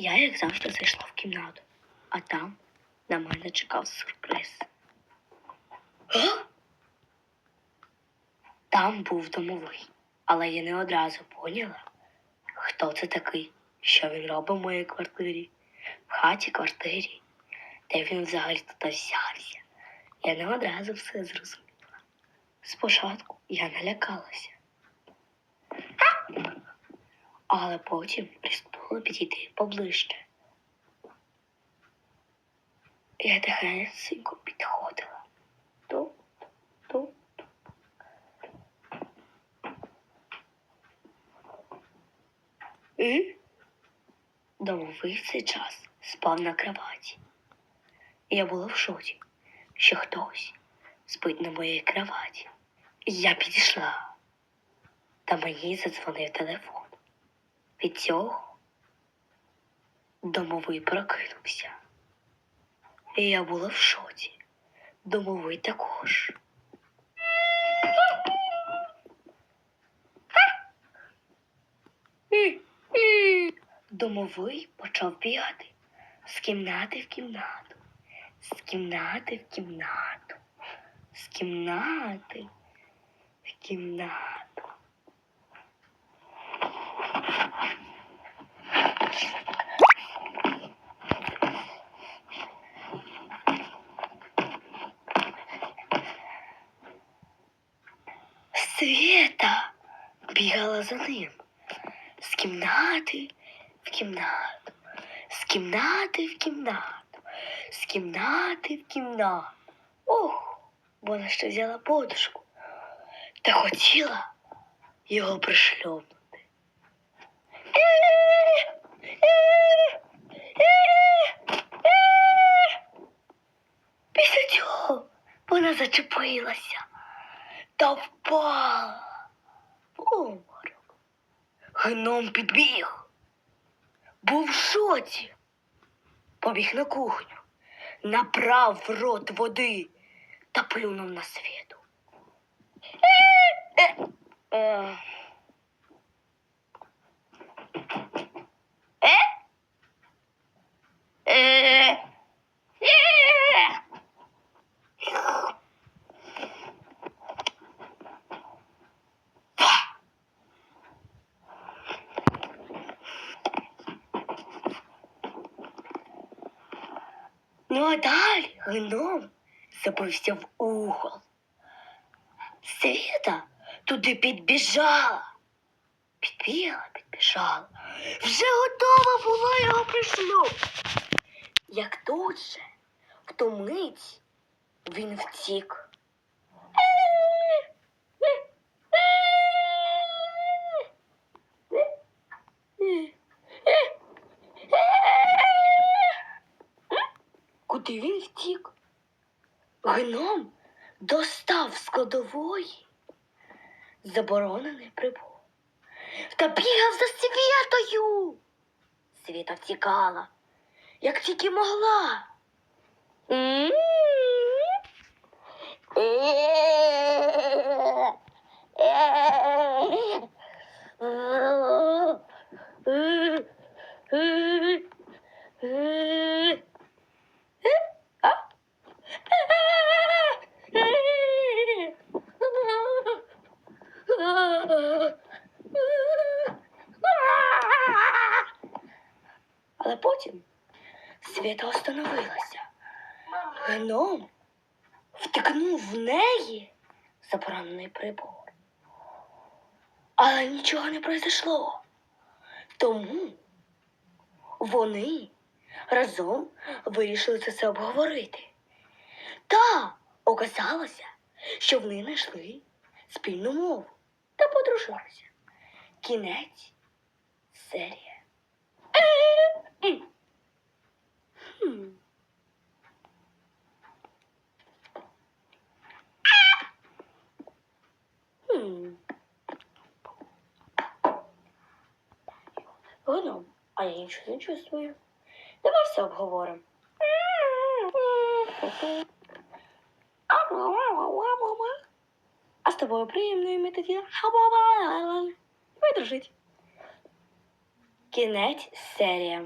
Я, як завжди, зайшла в кімнату, а там на мене чекав сюрприз. А? Там був домовий, але я не одразу поняла, хто це такий, що він робить в моїй квартирі, в хаті квартирі, де він взагалі тут взявся. Я не одразу все зрозуміла. Спочатку я налякалася. Але потім рискнула підійти поближче. Я тихесенько підходила. Ту, ту. І домовий цей час спав на кроваті. Я була в шоці, що хтось спить на моїй кроваті. Я підійшла, та мені задзвонив телефон. Від цього домовий прокинувся. І я була в шоці. Домовий також. Домовий почав бігати з кімнати в кімнату, з кімнати в кімнату, з кімнати в кімнату. Света бігала за ним. З кімнати в кімнату, з кімнати в кімнату, з кімнати в кімнату. Ох, вона ще взяла подушку? Та хотіла його пришльопнути. Після цього вона зачепилася та впала в обморок. Гном підбіг. Був в шоці. Побіг на кухню, направ в рот води та плюнув на світу. Е? Е? Е? Ну а далі гном забився в угол. Світа туди підбіжала. Підбігла, підбіжала. Вже готова була його пришлю. Як тут же, в ту мить він втік. Куди він втік? Гном достав з кладової заборонений прибор та бігав за світою. Світа втікала, як тільки могла. М? Але потім Свята остановилася. Гном втикнув в неї заборонений прибор. Але нічого не произошло. Тому вони разом вирішили це все обговорити. Та оказалося, що вони знайшли спільну мову та подружилися. Кінець серія. Гном, а я нічого не чувствую. Давай все обговоримо. А з тобою приємно. Давай дружить. Кінець серія.